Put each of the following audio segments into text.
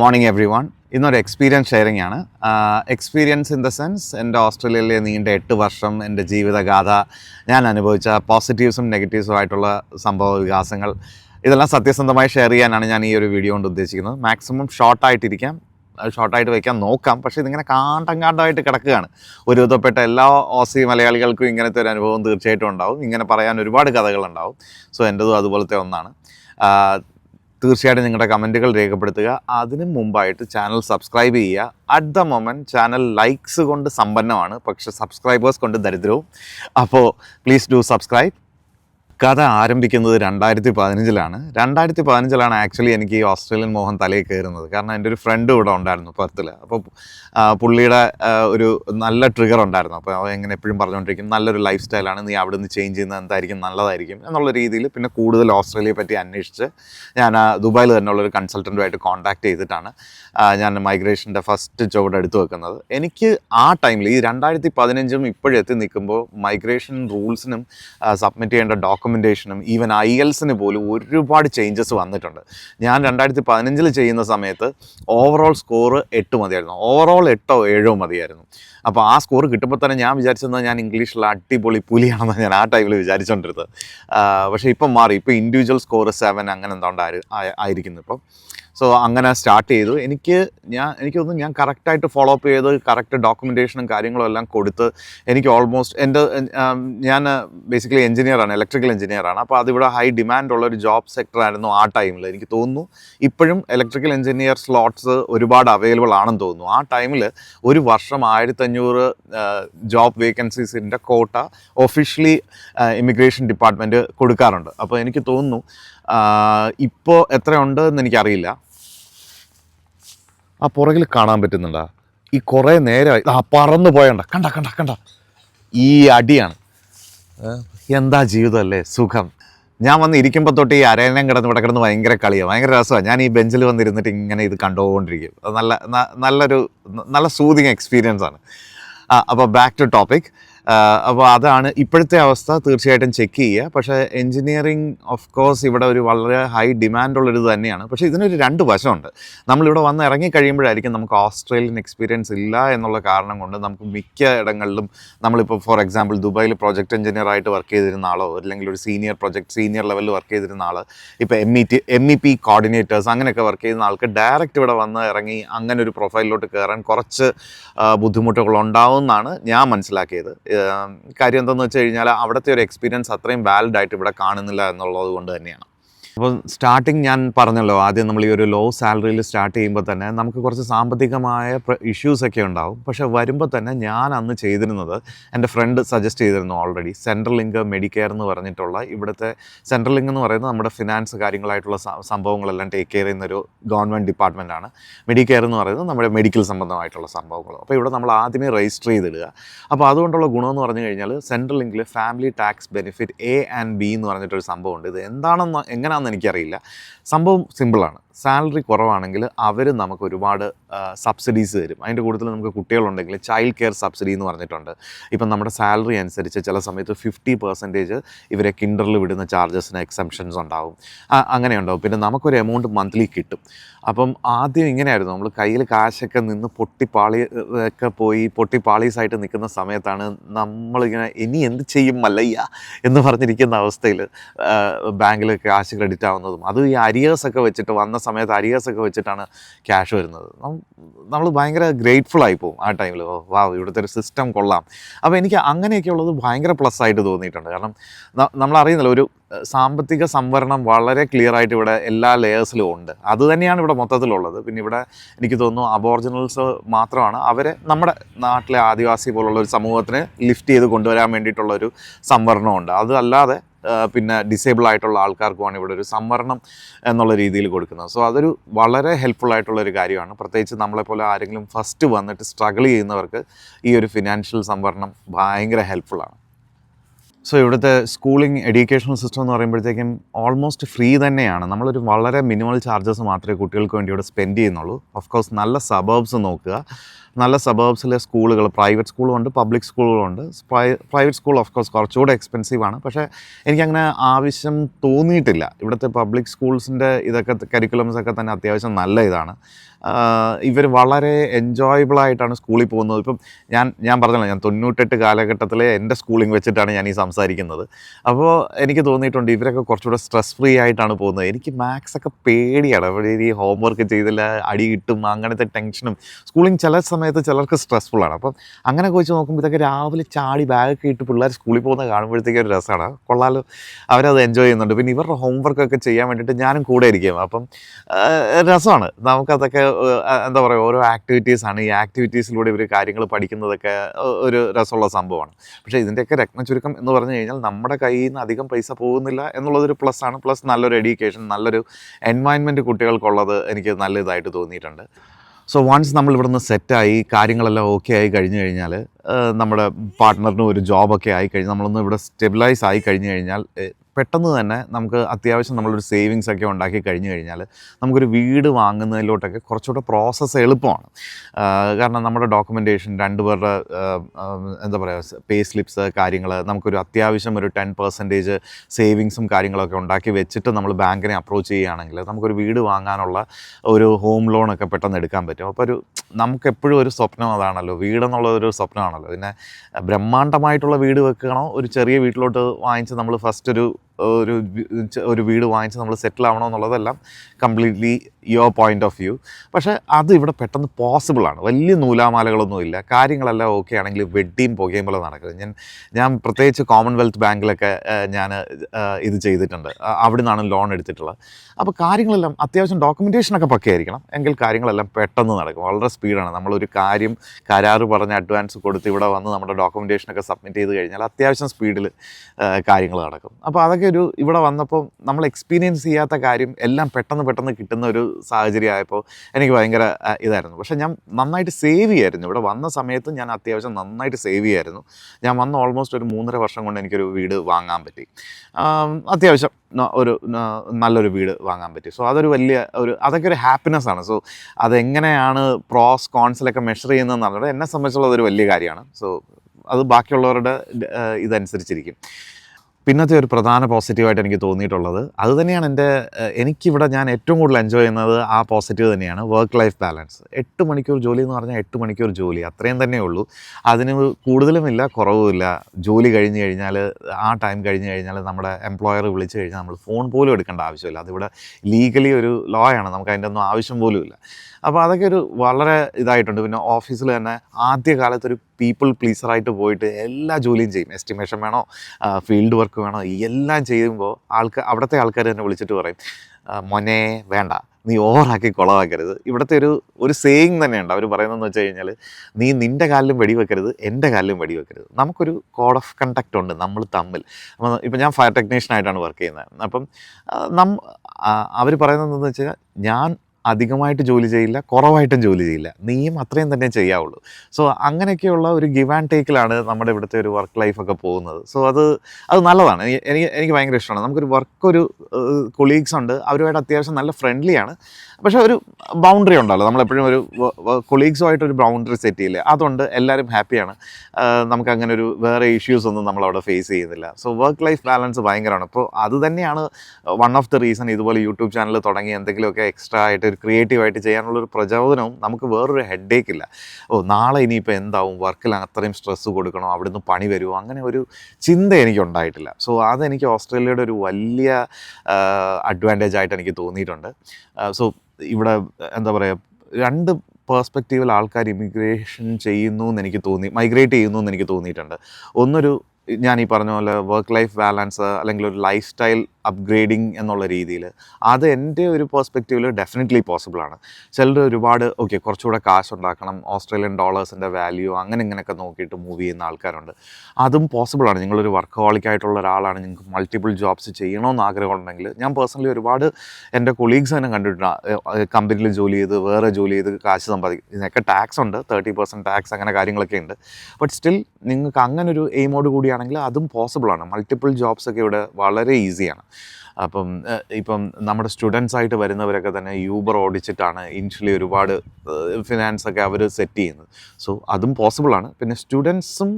Morning everyone ഇന്നൊരു experience sharing ആണ്. Experience in the sense എന്റെ ഓസ്ട്രേലിയയിലെ നീണ്ട എട്ട് വർഷം എന്റെ ജീവിതഗാഥ ഞാൻ അനുഭവിച്ച പോസിറ്റീവ്സും നെഗറ്റീവ്സും ആയിട്ടുള്ള സംഭവ വികാസങ്ങൾ. ഇതെല്ലാം സത്യസന്ധമായി ഷെയർ ചെയ്യാനാണ് ഞാൻ ഈ ഒരു വീഡിയോ കൊണ്ട് ഉദ്ദേശിക്കുന്നത്. മാക്സിമം ഷോർട്ടായിട്ടിരിക്കാം ഷോർട്ടായിട്ട് വയ്ക്കാൻ നോക്കാം. പക്ഷേ ഇതിങ്ങനെ കാണ്ടം കാണ്ടമായിട്ട് കിടക്കുകയാണ്. ഒരു വിധപ്പെട്ട എല്ലാ ഓസി മലയാളികൾക്കും ഇങ്ങനത്തെ ഒരു അനുഭവം തീർച്ചയായിട്ടും ഉണ്ടാവും. ഇങ്ങനെ പറയാൻ ഒരുപാട് കഥകളുണ്ടാവും. സോ എന്റെതും അതുപോലത്തെ ഒന്നാണ്. തീർച്ചയായിട്ടും നിങ്ങളുടെ കമന്റുകൾ രേഖപ്പെടുത്തുക. അതിനു മുമ്പായിട്ട് ചാനൽ സബ്സ്ക്രൈബ് ചെയ്യുക. At the moment channel likes കൊണ്ട് സമ്പന്നമാണ്. പക്ഷേ സബ്സ്ക്രൈബേഴ്സ് കൊണ്ട് ദരിദ്രവും. അപ്പോൾ പ്ലീസ് ഡു സബ്സ്ക്രൈബ് കഥ ആരംഭിക്കുന്നത് രണ്ടായിരത്തി പതിനഞ്ചിലാണ് രണ്ടായിരത്തി പതിനഞ്ചിലാണ് ആക്ച്വലി എനിക്ക് ഈ ഓസ്ട്രേലിയൻ മോഹൻ തലയിൽ കയറുന്നത്. കാരണം എന്റെ ഒരു ഫ്രണ്ട് ഇവിടെ ഉണ്ടായിരുന്നു പെർത്തിൽ അപ്പോൾ പുള്ളിയുടെ ഒരു നല്ല ട്രിഗർ ഉണ്ടായിരുന്നു. അപ്പോൾ അവൻ എങ്ങനെ എപ്പോഴും പറഞ്ഞുകൊണ്ടിരിക്കും നല്ലൊരു ലൈഫ് സ്റ്റൈലാണ് നീ അവിടെ നിന്ന് ചേഞ്ച് ചെയ്യുന്നത് എന്തായിരിക്കും? നല്ലതായിരിക്കും. എന്നുള്ള രീതിയിൽ പിന്നെ കൂടുതൽ ഓസ്ട്രേലിയയെ പറ്റി അന്വേഷിച്ച് ഞാൻ ദുബായിൽ തന്നെയുള്ളൊരു കൺസൾട്ടന്റുമായിട്ട് കോൺടാക്ട് ചെയ്തിട്ടാണ് ഞാൻ മൈഗ്രേഷന്റെ ഫസ്റ്റ് ചുവട് എടുത്തു വെക്കുന്നത്. എനിക്ക് ആ ടൈമിൽ ഈ രണ്ടായിരത്തി പതിനഞ്ചും ഇപ്പോഴെത്തി നിൽക്കുമ്പോൾ മൈഗ്രേഷൻ റൂൾസിനും സബ്മിറ്റ് ചെയ്യേണ്ട ഡോക്യുമെന്റേഷനും ഈവൻ ഐ എൽസിന് പോലും ഒരുപാട് ചേഞ്ചസ് വന്നിട്ടുണ്ട്. ഞാൻ രണ്ടായിരത്തി പതിനഞ്ചിൽ ചെയ്യുന്ന സമയത്ത് ഓവറോൾ സ്കോർ എട്ട് മതിയായിരുന്നു. ഓവറോൾ എട്ടോ ഏഴോ മതിയായിരുന്നു. അപ്പോൾ ആ സ്കോർ കിട്ടുമ്പോൾ തന്നെ ഞാൻ വിചാരിച്ചെന്നാൽ ഞാൻ ഇംഗ്ലീഷിൽ അടിപൊളി പുലിയാണെന്ന് ഞാൻ ആ ടൈമിൽ വിചാരിച്ചുകൊണ്ടിരുന്നത് പക്ഷേ ഇപ്പം മാറി. ഇപ്പോൾ ഇൻഡിവിജ്വൽ സ്കോർ സെവൻ അങ്ങനെ എന്താണ്ട് ആയിരിക്കുന്നു ഇപ്പം. സോ അങ്ങനെ സ്റ്റാർട്ട് ചെയ്തു. എനിക്ക് ഞാൻ എനിക്ക് ഞാൻ കറക്റ്റായിട്ട് ഫോളോ അപ്പ് ചെയ്ത് കറക്റ്റ് ഡോക്യുമെന്റേഷനും കാര്യങ്ങളും എല്ലാം കൊടുത്ത് എനിക്ക് ഓൾമോസ്റ്റ് എന്റെ ഞാൻ ബേസിക്കലി എഞ്ചിനീയറാണ് ഇലക്ട്രിക്കൽ എഞ്ചിനീയറാണ് അപ്പോൾ അതിവിടെ ഹൈ ഡിമാൻഡ് ഉള്ള ഒരു ജോബ് സെക്ടർ ആയിരുന്നു ആ ടൈമിൽ എനിക്ക് തോന്നുന്നു ഇപ്പോഴും ഇലക്ട്രിക്കൽ എഞ്ചിനീയർ സ്ലോട്ട്സ് ഒരുപാട് അവൈലബിൾ ആണെന്ന് തോന്നുന്നു. ആ ടൈമിൽ ഒരു വർഷം ആയിരത്തഞ്ഞൂറ് ജോബ് വേക്കൻസീസിന്റെ കോട്ട ഒഫീഷ്യലി ഇമിഗ്രേഷൻ ഡിപ്പാർട്ട്മെന്റ് കൊടുക്കാറുണ്ട്. അപ്പോൾ എനിക്ക് തോന്നുന്നു ഇപ്പോൾ എത്രയുണ്ട് എന്ന് എനിക്കറിയില്ല. ആ പുറകിൽ കാണാൻ പറ്റുന്നുണ്ടോ? ഈ കുറേ നേരമായി. ആ പറന്നു പോയണ്ട. കണ്ട കണ്ട കണ്ട. ഈ അടിയാണ്. എന്താ ജീവിതമല്ലേ സുഖം. ഞാൻ വന്ന് ഇരിക്കുമ്പോൾ തൊട്ട് ഈ അരയണം കിടന്ന് ഇവിടെ കിടന്ന് ഭയങ്കര കളിയാണ് ഭയങ്കര രസമാണ് ഞാൻ ഈ ബെഞ്ചിൽ വന്നിരുന്നിട്ട് ഇങ്ങനെ ഇത് കണ്ടുകൊണ്ടിരിക്കും. അത് നല്ല നല്ലൊരു നല്ല സൂതിങ് എക്സ്പീരിയൻസ് ആണ്. അപ്പോൾ ബാക്ക് ടു ടോപ്പിക് അപ്പോൾ അതാണ് ഇപ്പോഴത്തെ അവസ്ഥ. തീർച്ചയായിട്ടും ചെക്ക് ചെയ്യുക. പക്ഷേ എൻജിനീയറിങ് ഓഫ് കോഴ്സ് ഇവിടെ ഒരു വളരെ ഹൈ ഡിമാൻഡുള്ളൊരു തന്നെയാണ്. പക്ഷേ ഇതിനൊരു രണ്ട് വശമുണ്ട്. നമ്മളിവിടെ വന്ന് ഇറങ്ങി കഴിയുമ്പോഴായിരിക്കും നമുക്ക് ഓസ്ട്രേലിയൻ എക്സ്പീരിയൻസ് ഇല്ല എന്നുള്ള കാരണം കൊണ്ട് നമുക്ക് മിക്ക ഇടങ്ങളിലും നമ്മളിപ്പോൾ ഫോർ എക്സാമ്പിൾ ദുബായിൽ പ്രോജക്റ്റ് എഞ്ചിനീയർ ആയിട്ട് വർക്ക് ചെയ്തിരുന്ന ആളോ അല്ലെങ്കിൽ ഒരു സീനിയർ പ്രൊജക്ട് സീനിയർ ലെവലിൽ വർക്ക് ചെയ്തിരുന്ന ആൾ ഇപ്പോൾ M E T M E P coordinators അങ്ങനെയൊക്കെ വർക്ക് ചെയ്യുന്ന ആൾക്ക് ഡയറക്റ്റ് ഇവിടെ വന്ന് ഇറങ്ങി അങ്ങനെ ഒരു പ്രൊഫൈലിലോട്ട് കയറാൻ കുറച്ച് ബുദ്ധിമുട്ടുകൾ ഉണ്ടാവും എന്നാണ് ഞാൻ മനസ്സിലാക്കിയത്. കാര്യം എന്താണെന്ന് വെച്ച് കഴിഞ്ഞാൽ അവിടുത്തെ ഒരു എക്സ്പീരിയൻസ് അത്രയും വാലിഡ് ആയിട്ട് ഇവിടെ കാണുന്നില്ല എന്നുള്ളത് കൊണ്ട് തന്നെയാണ്. അപ്പോൾ സ്റ്റാർട്ടിങ് ഞാൻ പറഞ്ഞല്ലോ ആദ്യം നമ്മൾ ഈ ഒരു ലോ സാലറിയിൽ സ്റ്റാർട്ട് ചെയ്യുമ്പോൾ തന്നെ നമുക്ക് കുറച്ച് സാമ്പത്തികമായ ഇഷ്യൂസ് ഒക്കെ ഉണ്ടാവും. പക്ഷെ വരുമ്പോൾ തന്നെ ഞാൻ അന്ന് ചെയ്തിരുന്നത് എന്റെ ഫ്രണ്ട് സജസ്റ്റ് ചെയ്തിരുന്നു ഓൾറെഡി സെൻട്രൽ ലിങ്ക് മെഡിക്കെയർ എന്ന് പറഞ്ഞിട്ടുള്ള ഇവിടുത്തെ സെൻട്രൽ ലിങ്ക് എന്ന് പറയുന്നത് നമ്മുടെ ഫിനാൻസ് കാര്യങ്ങളായിട്ടുള്ള സംഭവങ്ങളെല്ലാം ടേക്ക് കെയർ ചെയ്യുന്ന ഒരു ഗവൺമെന്റ് ഡിപ്പാർട്ട്മെന്റാണ് മെഡിക്കെയർ എന്ന് പറയുന്നത് നമ്മുടെ മെഡിക്കൽ സംബന്ധമായിട്ടുള്ള സംഭവങ്ങൾ അപ്പോൾ ഇവിടെ നമ്മൾ ആദ്യമേ രജിസ്റ്റർ ചെയ്തിടുക. അപ്പോൾ അതുകൊണ്ടുള്ള ഗുണമെന്ന് പറഞ്ഞു കഴിഞ്ഞാൽ സെൻട്രൽ ലിങ്കിൽ family tax benefit A and B എന്ന് പറഞ്ഞിട്ടൊരു സംഭവമുണ്ട്. ഇത് എന്താണെന്ന് എങ്ങനെയാണെന്ന് എനിക്കറിയില്ല. സംഭവം സിമ്പിളാണ്. സാലറി കുറവാണെങ്കിൽ അവർ നമുക്ക് ഒരുപാട് സബ്സിഡീസ് തരും. അതിന്റെ കൂടുതൽ നമുക്ക് കുട്ടികളുണ്ടെങ്കിൽ ചൈൽഡ് കെയർ സബ്സിഡി എന്ന് പറഞ്ഞിട്ടുണ്ട്. ഇപ്പം നമ്മുടെ സാലറി അനുസരിച്ച് ചില സമയത്ത് ഫിഫ്റ്റി പെർസെന്റേജ് ഇവരെ കിൻഡറിൽ വിടുന്ന ചാർജസിന് എക്സംഷൻസ് ഉണ്ടാവും. അങ്ങനെ ഉണ്ടാവും പിന്നെ നമുക്കൊരു എമൗണ്ട് മന്ത്ലി കിട്ടും. അപ്പം ആദ്യം ഇങ്ങനെയായിരുന്നു. നമ്മൾ കയ്യിൽ കാശൊക്കെ നിന്ന് പൊട്ടിപ്പാളി ഒക്കെ പോയി പൊട്ടിപ്പാളീസായിട്ട് നിൽക്കുന്ന സമയത്താണ് നമ്മളിങ്ങനെ ഇനി എന്ത് ചെയ്യും മല്ലയ്യ? എന്ന് പറഞ്ഞിരിക്കുന്ന അവസ്ഥയിൽ ബാങ്കിൽ കാശ് ക്രെഡിറ്റ് ആവുന്നതും. അത് ഈ അരിയേഴ്സൊക്കെ വെച്ചിട്ട് വന്ന സമയത്ത് അരിയസൊക്കെ വെച്ചിട്ടാണ് ക്യാഷ് വരുന്നത്. നമ്മൾ ഭയങ്കര ഗ്രേറ്റ്ഫുൾ ആയി പോകും ആ ടൈമിൽ ഓ വാ ഇവിടുത്തെ ഒരു സിസ്റ്റം കൊള്ളാം. അപ്പോൾ എനിക്ക് അങ്ങനെയൊക്കെ ഉള്ളത് ഭയങ്കര പ്ലസ് ആയിട്ട് തോന്നിയിട്ടുണ്ട്. കാരണം നമ്മൾ അറിയുന്നില്ല ഒരു സാമ്പത്തിക സംവരണം വളരെ ക്ലിയർ ആയിട്ട് ഇവിടെ എല്ലാ ലെയേഴ്സിലും ഉണ്ട്. അത് തന്നെയാണ് ഇവിടെ മൊത്തത്തിലുള്ളത്. പിന്നെ ഇവിടെ എനിക്ക് തോന്നുന്നു അബോറിജിനൽസ് മാത്രമാണ്. അവരെ നമ്മുടെ നാട്ടിലെ ആദിവാസി പോലുള്ള ഒരു സമൂഹത്തിന് ലിഫ്റ്റ് ചെയ്ത് കൊണ്ടുവരാൻ വേണ്ടിയിട്ടുള്ള ഒരു സംവരണമുണ്ട് അതല്ലാതെ പിന്നെ ഡിസേബിൾ ആയിട്ടുള്ള ആൾക്കാർക്കുമാണ് ഇവിടെ ഒരു സംവരണം എന്നുള്ള രീതിയിൽ കൊടുക്കുന്നത്. സോ അതൊരു വളരെ ഹെൽപ്ഫുൾ ആയിട്ടുള്ള ഒരു കാര്യമാണ്. പ്രത്യേകിച്ച് നമ്മളെപ്പോലെ ആരെങ്കിലും ഫസ്റ്റ് വന്നിട്ട് സ്ട്രഗിൾ ചെയ്യുന്നവർക്ക് ഈ ഒരു ഫിനാൻഷ്യൽ സംവരണം ഭയങ്കര ഹെൽപ്ഫുള്ളാണ് സോ ഇവിടുത്തെ സ്കൂളിംഗ് എഡ്യൂക്കേഷണൽ സിസ്റ്റം എന്ന് പറയുമ്പോഴത്തേക്കും ഓൾമോസ്റ്റ് ഫ്രീ തന്നെയാണ്. നമ്മളൊരു വളരെ മിനിമൽ ചാർജസ് മാത്രമേ കുട്ടികൾക്ക് വേണ്ടി ഇവിടെ സ്പെൻഡ് ചെയ്യുന്നുള്ളൂ. ഓഫ് കോഴ്സ് നല്ല സബേബ്സ് നോക്കുക. നല്ല സബേബ്സിലെ സ്കൂളുകൾ പ്രൈവറ്റ് സ്കൂളുമുണ്ട് പബ്ലിക് സ്കൂളുകളുണ്ട്. പ്രൈവറ്റ് സ്കൂൾ ഓഫ് കോഴ്സ് കുറച്ചുകൂടെ എക്സ്പെൻസീവ് ആണ്. പക്ഷേ എനിക്കങ്ങനെ ആവശ്യം തോന്നിയിട്ടില്ല. ഇവിടുത്തെ പബ്ലിക് സ്കൂൾസിന്റെ ഇതൊക്കെ കരിക്കുലംസൊക്കെ തന്നെ അത്യാവശ്യം നല്ല ഇതാണ്. ഇവർ വളരെ എൻജോയബിളായിട്ടാണ് സ്കൂളിൽ പോകുന്നത്. ഇപ്പം ഞാൻ ഞാൻ പറഞ്ഞല്ലോ ഞാൻ തൊണ്ണൂറ്റെട്ട് കാലഘട്ടത്തിലെ എന്റെ സ്കൂളിംഗ് വെച്ചിട്ടാണ് ഞാൻ ഈ സംസാരിക്കുന്നത്. അപ്പോൾ എനിക്ക് തോന്നിയിട്ടുണ്ട് ഇവരൊക്കെ കുറച്ചുകൂടെ സ്ട്രെസ് ഫ്രീ ആയിട്ടാണ് പോകുന്നത്. എനിക്ക് മാത്സ് ഒക്കെ പേടിയാണ്. അപ്പോൾ ഈ ഹോംവർക്ക് ചെയ്തില്ല അടി കിട്ടും അങ്ങനത്തെ ടെൻഷനും സ്കൂളിംഗ് ചില സമയത്ത് ചിലർക്ക് സ്ട്രെസ്ഫുൾ ആണ്. അപ്പം അങ്ങനെ വെച്ച് നോക്കുമ്പോൾ ഇതൊക്കെ രാവിലെ ചാടി ബാഗൊക്കെ ഇട്ട് പിള്ളേർ സ്കൂളിൽ പോകുന്നത് കാണുമ്പോഴത്തേക്കും ഒരു രസമാണ് കൊള്ളാലോ. അവരത് എൻജോയ് ചെയ്യുന്നുണ്ട്. പിന്നെ ഇവരുടെ ഹോംവർക്ക് ഒക്കെ ചെയ്യാൻ വേണ്ടിയിട്ട് ഞാനും കൂടെ ഇരിക്കും. അപ്പം രസമാണ്. നമുക്കതൊക്കെ എന്താ പറയുക ഓരോ ആക്ടിവിറ്റീസാണ് ഈ ആക്ടിവിറ്റീസിലൂടെ ഇവർ കാര്യങ്ങൾ പഠിക്കുന്നതൊക്കെ ഒരു രസമുള്ള സംഭവമാണ്. പക്ഷേ ഇതിന്റെയൊക്കെ രത്നചുരുക്കം എന്ന് പറഞ്ഞു കഴിഞ്ഞാൽ നമ്മുടെ കയ്യിൽ നിന്ന് അധികം പൈസ പോകുന്നില്ല എന്നുള്ളതൊരു പ്ലസ് ആണ്. പ്ലസ് നല്ലൊരു എഡ്യൂക്കേഷൻ നല്ലൊരു എൻവയൺമെന്റ് കുട്ടികൾക്കുള്ളത് എനിക്ക് നല്ല ഇതായിട്ട് തോന്നിയിട്ടുണ്ട്. സോ വൺസ് നമ്മൾ ഇവിടുന്ന് സെറ്റായി കാര്യങ്ങളെല്ലാം ഓക്കെ ആയി കഴിഞ്ഞു കഴിഞ്ഞാൽ നമ്മുടെ പാർട്ട്ണറിന് ഒരു ജോബൊക്കെ ആയി കഴിഞ്ഞ് നമ്മളൊന്ന് ഇവിടെ സ്റ്റെബിലൈസ് ആയി കഴിഞ്ഞു കഴിഞ്ഞാൽ പെട്ടെന്ന് തന്നെ നമുക്ക് അത്യാവശ്യം നമ്മളൊരു സേവിങ്സ് ഒക്കെ ഉണ്ടാക്കി കഴിഞ്ഞു കഴിഞ്ഞാൽ നമുക്കൊരു വീട് വാങ്ങുന്നതിലോട്ടൊക്കെ കുറച്ചുകൂടെ പ്രോസസ്സ് എളുപ്പമാണ്. കാരണം നമ്മുടെ ഡോക്യുമെന്റേഷൻ രണ്ടുപേരുടെ എന്താ പറയുക പേ സ്ലിപ്സ് കാര്യങ്ങൾ നമുക്കൊരു അത്യാവശ്യം ഒരു ടെൻ പെർസെന്റേജ് സേവിങ്സും കാര്യങ്ങളൊക്കെ ഉണ്ടാക്കി വെച്ചിട്ട് നമ്മൾ ബാങ്കിനെ അപ്രോച്ച് ചെയ്യുകയാണെങ്കിൽ നമുക്കൊരു വീട് വാങ്ങാനുള്ള ഒരു ഹോം ലോണൊക്കെ പെട്ടെന്ന് എടുക്കാൻ പറ്റും. അപ്പോൾ ഒരു നമുക്കെപ്പോഴും ഒരു സ്വപ്നം അതാണല്ലോ. വീടെന്നുള്ളതൊരു സ്വപ്നമാണല്ലോ. പിന്നെ ബ്രഹ്മാണ്ഡമായിട്ടുള്ള വീട് വെക്കണോ? ഒരു ചെറിയ വീട്ടിലോട്ട് വാങ്ങിച്ച് നമ്മൾ ഫസ്റ്റ് ഒരു ഒരു ഒരു വീട് വാങ്ങിച്ച് നമ്മൾ സെറ്റിൽ ആവണം എന്നുള്ളതെല്ലാം completely your point of view പക്ഷേ അത് ഇവിടെ പെട്ടെന്ന് പോസിബിൾ ആണ്. വലിയ നൂലാമാലകളൊന്നുമില്ല. കാര്യങ്ങളെല്ലാം ഓക്കെ ആണെങ്കിൽ വെഡ്ഡിയും പുകയും പോലെ നടക്കുന്നത് ഞാൻ ഞാൻ പ്രത്യേകിച്ച് കോമൺവെൽത്ത് ബാങ്കിലൊക്കെ ഞാൻ ഇത് ചെയ്തിട്ടുണ്ട്. അവിടെ നിന്നാണ് ലോൺ എടുത്തിട്ടുള്ളത്. അപ്പോൾ കാര്യങ്ങളെല്ലാം അത്യാവശ്യം ഡോക്യുമെന്റേഷനൊക്കെ പക്കയായിരിക്കണം. എങ്കിൽ കാര്യങ്ങളെല്ലാം പെട്ടെന്ന് നടക്കും. വളരെ സ്പീഡാണ് നമ്മളൊരു കാര്യം കരാറ് പറഞ്ഞ് അഡ്വാൻസ് കൊടുത്ത് ഇവിടെ വന്ന് നമ്മുടെ ഡോക്യുമെന്റേഷനൊക്കെ സബ്മിറ്റ് ചെയ്ത് കഴിഞ്ഞാൽ അത്യാവശ്യം സ്പീഡിൽ കാര്യങ്ങൾ നടക്കും. അപ്പോൾ അതൊക്കെ ഒരു ഇവിടെ വന്നപ്പോൾ നമ്മൾ എക്സ്പീരിയൻസ് ചെയ്യാത്ത കാര്യം എല്ലാം പെട്ടെന്ന് പെട്ടെന്ന് കിട്ടുന്ന ഒരു സാഹചര്യം ആയപ്പോൾ എനിക്ക് ഭയങ്കര ഇതായിരുന്നു. പക്ഷേ ഞാൻ നന്നായിട്ട് സേവ് ചെയ്യായിരുന്നു. ഇവിടെ വന്ന സമയത്ത് ഞാൻ അത്യാവശ്യം നന്നായിട്ട് സേവ് ചെയ്യായിരുന്നു. ഞാൻ വന്ന ഓൾമോസ്റ്റ് ഒരു മൂന്നര വർഷം കൊണ്ട് എനിക്കൊരു വീട് വാങ്ങാൻ പറ്റി. അത്യാവശ്യം ഒരു നല്ലൊരു വീട് വാങ്ങാൻ പറ്റി. സോ അതൊരു വലിയ ഒരു അതൊക്കെ ഒരു ഹാപ്പിനെസ് ആണ്. സോ അതെങ്ങനെയാണ് പ്രോസ് കോൺസിലൊക്കെ മെഷർ ചെയ്യുന്നതെന്ന് പറഞ്ഞാൽ എന്നെ സംബന്ധിച്ചുള്ളത് ഒരു വലിയ കാര്യമാണ്. സോ അത് ബാക്കിയുള്ളവരുടെ ഇതനുസരിച്ചിരിക്കും. പിന്നത്തെ ഒരു പ്രധാന പോസിറ്റീവായിട്ട് എനിക്ക് തോന്നിയിട്ടുള്ളത്. അത് തന്നെയാണ് എന്റെ എനിക്കിവിടെ ഞാൻ ഏറ്റവും കൂടുതൽ എൻജോയ് ചെയ്യുന്നത് ആ പോസിറ്റീവ് തന്നെയാണ് വർക്ക് ലൈഫ് ബാലൻസ് എട്ട് മണിക്കൂർ ജോലി എന്ന് പറഞ്ഞാൽ എട്ട് മണിക്കൂർ ജോലി അത്രയും തന്നെ ഉള്ളൂ. അതിന് കൂടുതലുമില്ല കുറവുമില്ല. ജോലി കഴിഞ്ഞ് കഴിഞ്ഞാൽ ആ ടൈം കഴിഞ്ഞ് കഴിഞ്ഞാൽ നമ്മുടെ എംപ്ലോയർ വിളിച്ച് കഴിഞ്ഞാൽ നമ്മൾ ഫോൺ പോലും എടുക്കേണ്ട ആവശ്യമില്ല. അതിവിടെ ലീഗലി ഒരു ലോ ആണ് നമുക്ക് അതിന്റെ ഒന്നും ആവശ്യം പോലും ഇല്ല അപ്പോൾ അതൊക്കെ ഒരു വളരെ ഇതായിട്ടുണ്ട്. പിന്നെ ഓഫീസിൽ തന്നെ ആദ്യ കാലത്ത് ഒരു പീപ്പിൾ പ്ലീസറായിട്ട് പോയിട്ട് എല്ലാ ജോലിയും ചെയ്യും. എസ്റ്റിമേഷൻ വേണോ? ഫീൽഡ് വർക്ക് വേണോ? എല്ലാം ചെയ്യുമ്പോൾ ആൾക്കാർ അവിടുത്തെ ആൾക്കാർ തന്നെ വിളിച്ചിട്ട് പറയും മൊനെ വേണ്ട. നീ ഓവറാക്കി കുളമാക്കരുത് ഇവിടുത്തെ ഒരു ഒരു സേയിങ് തന്നെയുണ്ട്. അവർ പറയുന്നതെന്ന് വെച്ച് കഴിഞ്ഞാൽ നീ നിന്റെ കാലിലും വെടിവെക്കരുത് എന്റെ കാലിലും വെടിവെക്കരുത്. നമുക്കൊരു കോഡ് ഓഫ് കണ്ടക്റ്റ് ഉണ്ട് നമ്മൾ തമ്മിൽ. ഇപ്പം ഞാൻ ഫയർ ടെക്നീഷ്യനായിട്ടാണ് വർക്ക് ചെയ്യുന്നത്. അപ്പം നം അവർ പറയുന്നതെന്ന് വെച്ചാൽ ഞാൻ അധികമായിട്ട് ജോലി ചെയ്യില്ല കുറവായിട്ടും ജോലി ചെയ്യില്ല. നീയും അത്രയും തന്നെ ചെയ്യാവുള്ളൂ. സോ അങ്ങനെയൊക്കെയുള്ള ഒരു ഗിവ് ആൻഡ് ടേക്കിലാണ് നമ്മുടെ ഇവിടുത്തെ ഒരു വർക്ക് ലൈഫൊക്കെ പോകുന്നത്. സോ അത് അത് നല്ലതാണ്. എനിക്ക് എനിക്ക് ഭയങ്കര ഇഷ്ടമാണ്. നമുക്കൊരു വർക്ക് ഒരു കൊളീഗ്സ് ഉണ്ട്. അവരുമായിട്ട് അത്യാവശ്യം നല്ല ഫ്രണ്ട്ലിയാണ് പക്ഷേ ഒരു ബൗണ്ടറി ഉണ്ടല്ലോ. നമ്മളെപ്പോഴും ഒരു കൊളീഗ്സുമായിട്ടൊരു ബൗണ്ടറി സെറ്റ് ചെയ്യില്ലേ? അതുകൊണ്ട് എല്ലാവരും ഹാപ്പിയാണ് നമുക്ക് അങ്ങനെ ഒരു വേറെ ഇഷ്യൂസ് ഒന്നും നമ്മൾ അവിടെ ഫേസ് ചെയ്യുന്നില്ല. സോ വർക്ക് ലൈഫ് ബാലൻസ് ഭയങ്കരമാണ്. അപ്പോൾ അത് തന്നെയാണ് വൺ ഓഫ് ദി റീസൺ ഇതുപോലെ യൂട്യൂബ് ചാനൽ തുടങ്ങി എന്തെങ്കിലുമൊക്കെ എക്സ്ട്രാ ആയിട്ട് ഒരു ക്രിയേറ്റീവായിട്ട് ചെയ്യാനുള്ള ഒരു പ്രചോദനവും നമുക്ക് വേറൊരു ഹെഡേക്ക് ഇല്ല ഓ നാളെ ഇനിയിപ്പോൾ എന്താവും? വർക്കിൽ അത്രയും സ്ട്രെസ്സ് കൊടുക്കണോ? അവിടുന്ന് പണി വരുമോ അങ്ങനെ ഒരു ചിന്ത എനിക്ക് ഉണ്ടായിട്ടില്ല സോ അതെനിക്ക് ഓസ്ട്രേലിയയുടെ ഒരു വലിയ അഡ്വാന്റേജ് ആയിട്ട് എനിക്ക് തോന്നിയിട്ടുണ്ട്. സോ ഇവിടെ എന്താ പറയുക രണ്ട് പേഴ്സ്പെക്റ്റീവിൽ ആൾക്കാർ ഇമിഗ്രേഷൻ ചെയ്യുന്നു എന്ന് എനിക്ക് തോന്നി മൈഗ്രേറ്റ് ചെയ്യുന്നു എന്ന് എനിക്ക് തോന്നിയിട്ടുണ്ട്. ഒന്നൊരു ഞാൻ ഈ പറഞ്ഞ പോലെ വർക്ക് ലൈഫ് ബാലൻസ് അല്ലെങ്കിൽ ഒരു ലൈഫ് സ്റ്റൈൽ അപ്ഗ്രേഡിങ് എന്നുള്ള രീതിയിൽ. അത് എന്റെ ഒരു പെർസ്പെക്റ്റീവിൽ ഡെഫിനറ്റ്ലി പോസിബിൾ ആണ്. ചിലർ ഒരുപാട് ഓക്കെ കുറച്ചുകൂടെ കാശ് ഉണ്ടാക്കണം ഓസ്ട്രേലിയൻ ഡോളേഴ്സിന്റെ വാല്യൂ അങ്ങനെ ഇങ്ങനെയൊക്കെ നോക്കിയിട്ട് മൂവ് ചെയ്യുന്ന ആൾക്കാരുണ്ട്. അതും പോസിബിൾ ആണ്. നിങ്ങളൊരു വർക്കഹോളിക്കായിട്ടുള്ള ഒരാളാണ് നിങ്ങൾക്ക് മൾട്ടിപ്പിൾ ജോബ്സ് ചെയ്യണമെന്ന് ആഗ്രഹമുണ്ടെങ്കിൽ ഞാൻ പേഴ്സണലി ഒരുപാട് എന്റെ കൊളീഗ്സ് തന്നെ കണ്ടിട്ടുണ്ട്. കമ്പനിയിൽ ജോലി ചെയ്ത് വേറെ ജോലി ചെയ്ത് കാശ് സമ്പാദിക്കും. ഇതിനൊക്കെ ടാക്സ് ഉണ്ട് തേർട്ടി പെർസെന്റ് ടാക്സ് അങ്ങനെ കാര്യങ്ങളൊക്കെ ഉണ്ട്. ബട്ട് സ്റ്റിൽ നിങ്ങൾക്ക് അങ്ങനെ ഒരു എയിമോട് കൂടിയാണെങ്കിൽ അതും പോസിബിൾ ആണ്. മൾട്ടിപ്പിൾ ജോബ്സ് ഒക്കെ ഇവിടെ വളരെ ഈസിയാണ് അപ്പം ഇപ്പം നമ്മുടെ സ്റ്റുഡൻസ് ആയിട്ട് വരുന്നവരൊക്കെ തന്നെ യൂബർ ഓടിച്ചിട്ടാണ് ഇനിഷ്യലി ഒരുപാട് ഫിനാൻസ് ഒക്കെ അവർ സെറ്റ് ചെയ്യുന്നത്. സോ അതും പോസിബിളാണ് പിന്നെ സ്റ്റുഡൻസും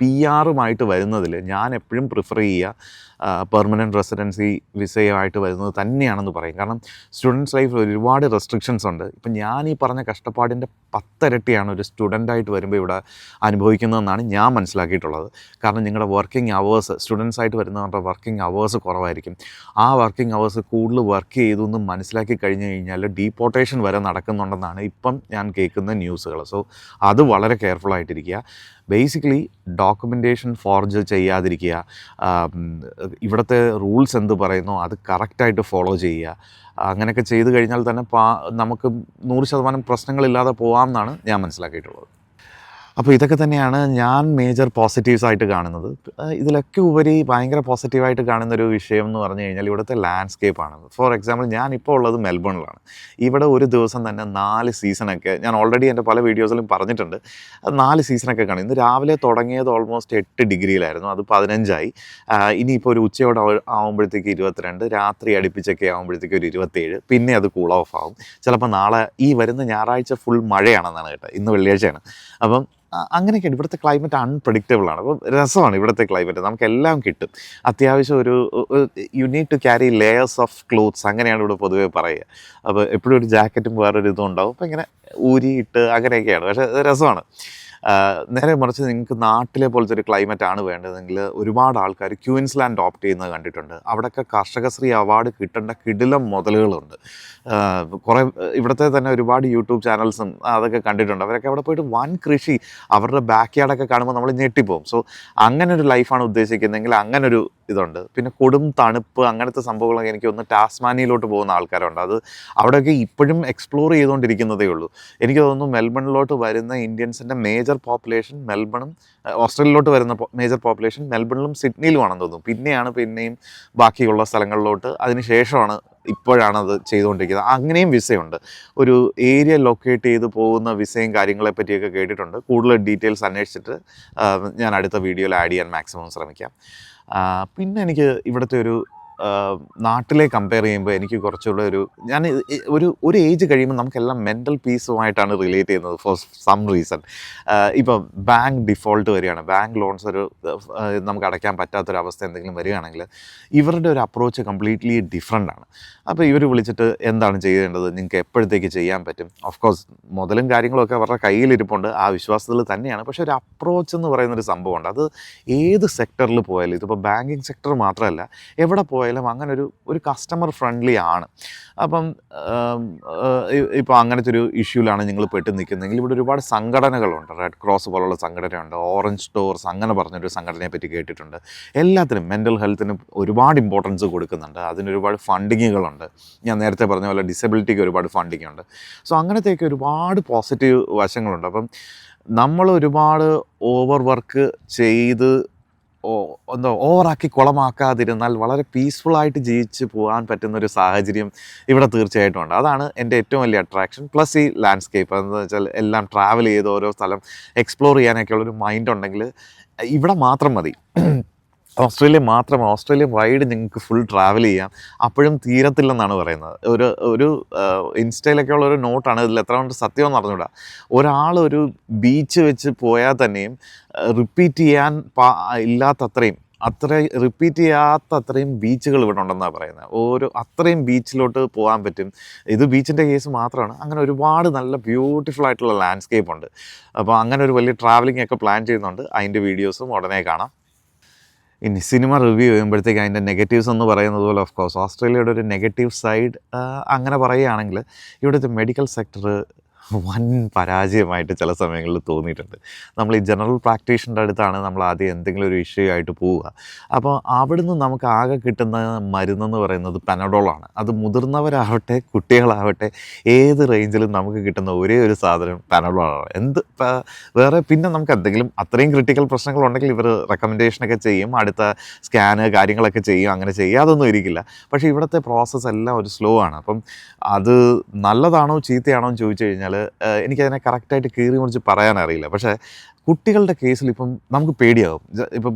പി ആറുമായിട്ട് വരുന്നതിൽ ഞാൻ എപ്പോഴും പ്രിഫർ ചെയ്യുക പെർമനന്റ് റെസിഡൻസി വിസയുമായിട്ട് വരുന്നത് തന്നെയാണെന്ന് പറയും. കാരണം സ്റ്റുഡൻസ് ലൈഫിൽ ഒരുപാട് റെസ്ട്രിക്ഷൻസ് ഉണ്ട്. ഇപ്പം ഞാൻ ഈ പറഞ്ഞ കഷ്ടപ്പാടിന്റെ പത്തരട്ടിയാണ് ഒരു സ്റ്റുഡന്റായിട്ട് വരുമ്പോൾ ഇവിടെ അനുഭവിക്കുന്നതെന്നാണ് ഞാൻ മനസ്സിലാക്കിയിട്ടുള്ളത്. കാരണം നിങ്ങളുടെ വർക്കിംഗ് അവേഴ്സ് സ്റ്റുഡൻസ് ആയിട്ട് വരുന്നവരുടെ വർക്കിംഗ് അവേഴ്സ് കുറവായിരിക്കും. ആ വർക്കിംഗ് അവേഴ്സ് കൂടുതൽ വർക്ക് ചെയ്തു എന്ന് മനസ്സിലാക്കി കഴിഞ്ഞ് കഴിഞ്ഞാൽ ഡീപ്പോർട്ടേഷൻ വരെ നടക്കുന്നുണ്ടെന്നാണ് ഇപ്പം ഞാൻ കേൾക്കുന്ന ന്യൂസുകൾ സോ അത് വളരെ കെയർഫുള്ളായിട്ടിരിക്കുക ബേസിക്കലി ഡോക്യുമെന്റേഷൻ ഫോർജ് ചെയ്യാതിരിക്കുക. ഇവിടുത്തെ റൂൾസ് എന്ത് പറയുന്നു അത് കറക്റ്റായിട്ട് ഫോളോ ചെയ്യുക. അങ്ങനെയൊക്കെ ചെയ്തു കഴിഞ്ഞാൽ തന്നെ നമുക്ക് നൂറ് ശതമാനം പ്രശ്നങ്ങളില്ലാതെ പോകാം എന്നാണ് ഞാൻ മനസ്സിലാക്കിയിട്ടുള്ളത്. അപ്പോൾ ഇതൊക്കെ തന്നെയാണ് ഞാൻ മേജർ പോസിറ്റീവ്സ് ആയിട്ട് കാണുന്നത്. ഇതിലൊക്കെ ഉപരി ഭയങ്കര പോസിറ്റീവായിട്ട് കാണുന്ന ഒരു വിഷയം എന്ന് പറഞ്ഞു കഴിഞ്ഞാൽ ഇവിടുത്തെ ലാൻഡ്സ്കേപ്പാണ് ഫോർ എക്സാമ്പിൾ ഞാൻ ഇപ്പോൾ ഉള്ളത് മെൽബണിലാണ്. ഇവിടെ ഒരു ദിവസം തന്നെ നാല് സീസണൊക്കെ ഞാൻ ഓൾറെഡി എന്റെ പല വീഡിയോസിലും പറഞ്ഞിട്ടുണ്ട്. നാല് സീസണൊക്കെ കാണും. ഇന്ന് രാവിലെ തുടങ്ങിയത് ഓൾമോസ്റ്റ് എട്ട് ഡിഗ്രിയിലായിരുന്നു. അത് പതിനഞ്ചായി. ഇനിയിപ്പോൾ ഒരു ഉച്ചയോടെ ആകുമ്പോഴത്തേക്ക് ഇരുപത്തിരണ്ട്. രാത്രി അടുപ്പിച്ചൊക്കെ ആകുമ്പോഴത്തേക്ക് ഒരു ഇരുപത്തേഴ് പിന്നെ അത് കൂൾ ഓഫ് ആവും. ചിലപ്പോൾ നാളെ ഈ വരുന്ന ഞായറാഴ്ച ഫുൾ മഴയാണെന്നാണ് കേട്ടോ ഇന്ന് വെള്ളിയാഴ്ചയാണ്. അപ്പം അങ്ങനെയൊക്കെയാണ് ഇവിടുത്തെ ക്ലൈമറ്റ് അൺപ്രഡിക്റ്റബിൾ ആണ്. അപ്പോൾ രസമാണ് ഇവിടുത്തെ ക്ലൈമറ്റ് നമുക്കെല്ലാം കിട്ടും. അത്യാവശ്യം ഒരു you need to carry layers of clothes അങ്ങനെയാണ് ഇവിടെ പൊതുവേ പറയുക. അപ്പോൾ എപ്പോഴും ഒരു ജാക്കറ്റും വേറൊരു ഇതും ഉണ്ടാവും. അപ്പോൾ ഇങ്ങനെ ഊരിയിട്ട് അങ്ങനെയൊക്കെയാണ്. പക്ഷേ രസമാണ്. നേരെ മറിച്ച് നിങ്ങൾക്ക് നാട്ടിലെ പോലത്തെ ഒരു ക്ലൈമറ്റ് ആണ് വേണ്ടതെങ്കിൽ ഒരുപാട് ആൾക്കാർ ക്യൂൻസ്ലാൻഡ് ഓപ്റ്റ് ചെയ്യുന്നത് കണ്ടിട്ടുണ്ട്. അവിടെയൊക്കെ കർഷകശ്രീ അവാർഡ് കിട്ടേണ്ട കിടിലം മുതലുകളുണ്ട്. കുറേ ഇവിടുത്തെ തന്നെ ഒരുപാട് യൂട്യൂബ് ചാനൽസും അതൊക്കെ കണ്ടിട്ടുണ്ട്. അവരൊക്കെ അവിടെ പോയിട്ട് വൻ കൃഷി അവരുടെ ബാക്ക് യാർഡൊക്കെ കാണുമ്പോൾ നമ്മൾ ഞെട്ടിപ്പോവും. സോ അങ്ങനെ ഒരു ലൈഫാണ് ഉദ്ദേശിക്കുന്നതെങ്കിൽ അങ്ങനെ ഒരു ഇതുണ്ട്. പിന്നെ കൊടും തണുപ്പ് അങ്ങനത്തെ സംഭവങ്ങളൊക്കെ എനിക്ക് ഒന്ന് ടാസ്മാനിയിലോട്ട് പോകുന്ന ആൾക്കാരുണ്ട്. അത് അവിടെയൊക്കെ ഇപ്പോഴും എക്സ്പ്ലോർ ചെയ്തുകൊണ്ടിരിക്കുന്നതേ ഉള്ളൂ. എനിക്ക് തോന്നുന്നു മെൽബണിലോട്ട് വരുന്ന ഇന്ത്യൻസിന്റെ മേജർ പോപ്പുലേഷൻ മെൽബണും ഓസ്ട്രേലിയയിലോട്ട് വരുന്ന മേജർ പോപ്പുലേഷൻ മെൽബണിലും സിഡ്നിയിലുമാണെന്ന് തോന്നുന്നു. പിന്നെയാണ് പിന്നെയും ബാക്കിയുള്ള സ്ഥലങ്ങളിലോട്ട്. അതിന് ശേഷമാണ് ഇപ്പോഴാണ് അത് ചെയ്തുകൊണ്ടിരിക്കുന്നത്. അങ്ങനെയും വിസയുണ്ട്. ഒരു ഏരിയ ലൊക്കേറ്റ് ചെയ്ത് പോകുന്ന വിസയും കാര്യങ്ങളെ പറ്റിയൊക്കെ കേട്ടിട്ടുണ്ട്. കൂടുതൽ ഡീറ്റെയിൽസ് അന്വേഷിച്ചിട്ട് ഞാൻ അടുത്ത വീഡിയോയിൽ ആഡ് ചെയ്യാൻ മാക്സിമം ശ്രമിക്കാം. പിന്നെ എനിക്ക് ഇവിടുത്തെ ഒരു നാട്ടിലെ കമ്പയർ ചെയ്യുമ്പോൾ എനിക്ക് കുറച്ചുകൂടെ ഒരു ഞാൻ ഒരു ഒരു ഏജ് കഴിയുമ്പോൾ നമുക്കെല്ലാം മെന്റൽ പീസുമായിട്ടാണ് റിലേറ്റ് ചെയ്യുന്നത് ഫോർ സം റീസൺ ഇപ്പോൾ ബാങ്ക് ഡിഫോൾട്ട് വരികയാണ്. ബാങ്ക് ലോൺസ് ഒരു നമുക്ക് അടയ്ക്കാൻ പറ്റാത്തൊരവസ്ഥ എന്തെങ്കിലും വരികയാണെങ്കിൽ ഇവരുടെ ഒരു അപ്രോച്ച് കംപ്ലീറ്റ്ലി ഡിഫറെന്റ് ആണ്. അപ്പോൾ ഇവർ വിളിച്ചിട്ട് എന്താണ് ചെയ്യേണ്ടത്? നിങ്ങൾക്ക് എപ്പോഴത്തേക്ക് ചെയ്യാൻ പറ്റും? ഓഫ് കോഴ്സ് മുതലും കാര്യങ്ങളൊക്കെ അവരുടെ കയ്യിലിരിപ്പുണ്ട്. ആ വിശ്വാസത്തിൽ തന്നെയാണ്. പക്ഷേ ഒരു അപ്രോച്ച് എന്ന് പറയുന്നൊരു സംഭവമുണ്ട്. അത് ഏത് സെക്ടറിൽ പോയാലും ഇതിപ്പോൾ ബാങ്കിങ് സെക്ടർ മാത്രമല്ല എവിടെ പോയാലും അങ്ങനെ ഒരു ഒരു കസ്റ്റമർ ഫ്രണ്ട്ലി ആണ്. അപ്പം ഇപ്പോൾ അങ്ങനത്തെ ഒരു ഇഷ്യൂലാണ് നിങ്ങൾ പെട്ട് നിൽക്കുന്നതെങ്കിൽ ഇവിടെ ഒരുപാട് സംഘടനകളുണ്ട്. റെഡ് ക്രോസ് പോലുള്ള സംഘടനയുണ്ട് ഓറഞ്ച് സ്റ്റോർസ് അങ്ങനെ പറഞ്ഞൊരു സംഘടനയെ പറ്റി കേട്ടിട്ടുണ്ട്. എല്ലാത്തിനും മെന്റൽ ഹെൽത്തിന് ഒരുപാട് ഇമ്പോർട്ടൻസ് കൊടുക്കുന്നുണ്ട്. അതിന് ഒരുപാട് ഫണ്ടിങ്ങുകളുണ്ട് ഞാൻ നേരത്തെ പറഞ്ഞ പോലെ ഡിസബിലിറ്റിക്ക് ഒരുപാട് ഫണ്ടിങ് ഉണ്ട് സോ അങ്ങനത്തെയൊക്കെ ഒരുപാട് പോസിറ്റീവ് വശങ്ങളുണ്ട്. അപ്പം നമ്മൾ ഒരുപാട് ഓവർ വർക്ക് ചെയ്ത് എന്താ ഓവറാക്കി കുളമാക്കാതിരുന്നാൽ വളരെ പീസ്ഫുള്ളായിട്ട് ജീവിച്ച് പോകാൻ പറ്റുന്ന ഒരു സാഹചര്യം ഇവിടെ തീർച്ചയായിട്ടും ഉണ്ട് അതാണ് എന്റെ ഏറ്റവും വലിയ അട്രാക്ഷൻ പ്ലസ് ഈ ലാൻഡ്സ്കേപ്പ് എന്ന് വെച്ചാൽ എല്ലാം ട്രാവൽ ചെയ്ത് ഓരോ സ്ഥലം എക്സ്പ്ലോർ ചെയ്യാനൊക്കെ ഉള്ളൊരു മൈൻഡ് ഉണ്ടെങ്കിൽ ഇവിടെ മാത്രം മതി. ഓസ്ട്രേലിയ മാത്രം ഓസ്ട്രേലിയ വൈഡ് നിങ്ങൾക്ക് ഫുൾ ട്രാവൽ ചെയ്യാം. അപ്പോഴും തീരത്തില്ലെന്നാണ് പറയുന്നത്. ഒരു ഒരു ഇൻസ്റ്റയിലൊക്കെ ഉള്ള ഒരു നോട്ടാണ് ഇതിൽ എത്ര കൊണ്ട് സത്യമെന്ന് അറിഞ്ഞൂടാ ഒരാൾ ഒരു ബീച്ച് വെച്ച് പോയാൽ തന്നെയും റിപ്പീറ്റ് ചെയ്യാൻ പാ ഇല്ലാത്തത്രയും അത്ര റിപ്പീറ്റ് ചെയ്യാത്ത അത്രയും ബീച്ചുകൾ ഇവിടെ ഉണ്ടെന്നാണ് പറയുന്നത്. ഓരോ അത്രയും ബീച്ചിലോട്ട് പോകാൻ പറ്റും. ഇത് ബീച്ചിന്റെ കേസ് മാത്രമാണ്. അങ്ങനെ ഒരുപാട് നല്ല ബ്യൂട്ടിഫുൾ ആയിട്ടുള്ള ലാൻഡ്സ്കേപ്പ് ഉണ്ട്. അപ്പോൾ അങ്ങനെ ഒരു വലിയ ട്രാവലിംഗ് ഒക്കെ പ്ലാൻ ചെയ്യുന്നുണ്ട്. അതിന്റെ വീഡിയോസും ഉടനെ കാണാം. ഇനി സിനിമ റിവ്യൂ ചെയ്യുമ്പോഴത്തേക്ക് അതിന്റെ നെഗറ്റീവ്സ് എന്ന് പറയുന്നത് പോലെ ഓഫ് കോഴ്സ് ഓസ്ട്രേലിയയുടെ ഒരു നെഗറ്റീവ് സൈഡ് അങ്ങനെ പറയുകയാണെങ്കിൽ ഇവിടുത്തെ മെഡിക്കൽ സെക്ടർ വൻ പരാജയമായിട്ട് ചില സമയങ്ങളിൽ തോന്നിയിട്ടുണ്ട്. നമ്മൾ ഈ ജനറൽ പ്രാക്ടീഷന്റെ അടുത്താണ് നമ്മൾ ആദ്യം എന്തെങ്കിലും ഒരു ഇഷ്യൂ ആയിട്ട് പോവുക. അപ്പോൾ അവിടുന്ന് നമുക്ക് ആകെ കിട്ടുന്ന മരുന്നെന്ന് പറയുന്നത് പെനഡോളാണ് അത് മുതിർന്നവരാവട്ടെ കുട്ടികളാവട്ടെ ഏത് റേഞ്ചിലും നമുക്ക് കിട്ടുന്ന ഒരേ ഒരു സാധനം പെനഡോളാണ് എന്ത് വേറെ പിന്നെ നമുക്ക് എന്തെങ്കിലും അത്രയും ക്രിട്ടിക്കൽ പ്രശ്നങ്ങളുണ്ടെങ്കിൽ ഇവർ റെക്കമെൻഡേഷനൊക്കെ ചെയ്യും. അടുത്ത സ്കാന് കാര്യങ്ങളൊക്കെ ചെയ്യും അങ്ങനെ ചെയ്യാതൊന്നും ഇരിക്കില്ല. പക്ഷേ ഇവിടുത്തെ പ്രോസസ്സ് എല്ലാം ഒരു സ്ലോ ആണ്. അപ്പം അത് നല്ലതാണോ ചീത്തയാണോ എന്ന് ചോദിച്ചു കഴിഞ്ഞാൽ എനിക്കതിനെ കറക്റ്റായിട്ട് കീറി മുറിച്ച് പറയാനറിയില്ല. പക്ഷേ കുട്ടികളുടെ കേസിൽ ഇപ്പം നമുക്ക് പേടിയാകും ഇപ്പം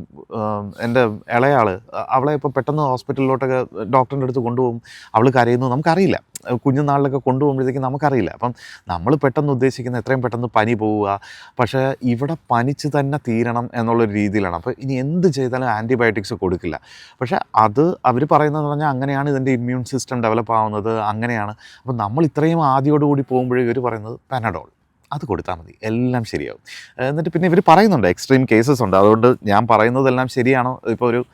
എന്റെ ഇളയാൾ അവളെ ഇപ്പം പെട്ടെന്ന് ഹോസ്പിറ്റലിലോട്ടൊക്കെ ഡോക്ടറിന്റെ അടുത്ത് കൊണ്ടുപോകും. അവൾ കരയുന്നു നമുക്കറിയില്ല. കുഞ്ഞുനാളിലൊക്കെ കൊണ്ടുപോകുമ്പോഴത്തേക്കും നമുക്കറിയില്ല. അപ്പം നമ്മൾ പെട്ടെന്ന് ഉദ്ദേശിക്കുന്ന എത്രയും പെട്ടെന്ന് പനി പോവുക. പക്ഷേ ഇവിടെ പനിച്ച് തന്നെ തീരണം എന്നുള്ളൊരു രീതിയിലാണ്. അപ്പോൾ ഇനി എന്ത് ചെയ്താലും ആന്റിബയോട്ടിക്സ് കൊടുക്കില്ല. പക്ഷേ അത് അവർ പറയുന്നതെന്ന് പറഞ്ഞാൽ അങ്ങനെയാണ് ഇതിന്റെ ഇമ്മ്യൂൺ സിസ്റ്റം ഡെവലപ്പ് ആവുന്നത് അങ്ങനെയാണ്. അപ്പം നമ്മൾ ഇത്രയും ആദ്യോടുകൂടി പോകുമ്പോഴേ ഇവർ പറയുന്നത് പാനഡോൾ. അത് കൊടുത്താൽ മതി. എല്ലാം ശരിയാവും. എന്നിട്ട് പിന്നെ ഇവർ പറയുന്നുണ്ട് എക്സ്ട്രീം കേസസ് ഉണ്ട്. അതുകൊണ്ട് ഞാൻ പറയുന്നതെല്ലാം ശരിയാണോ? ഇപ്പോൾ ഒരു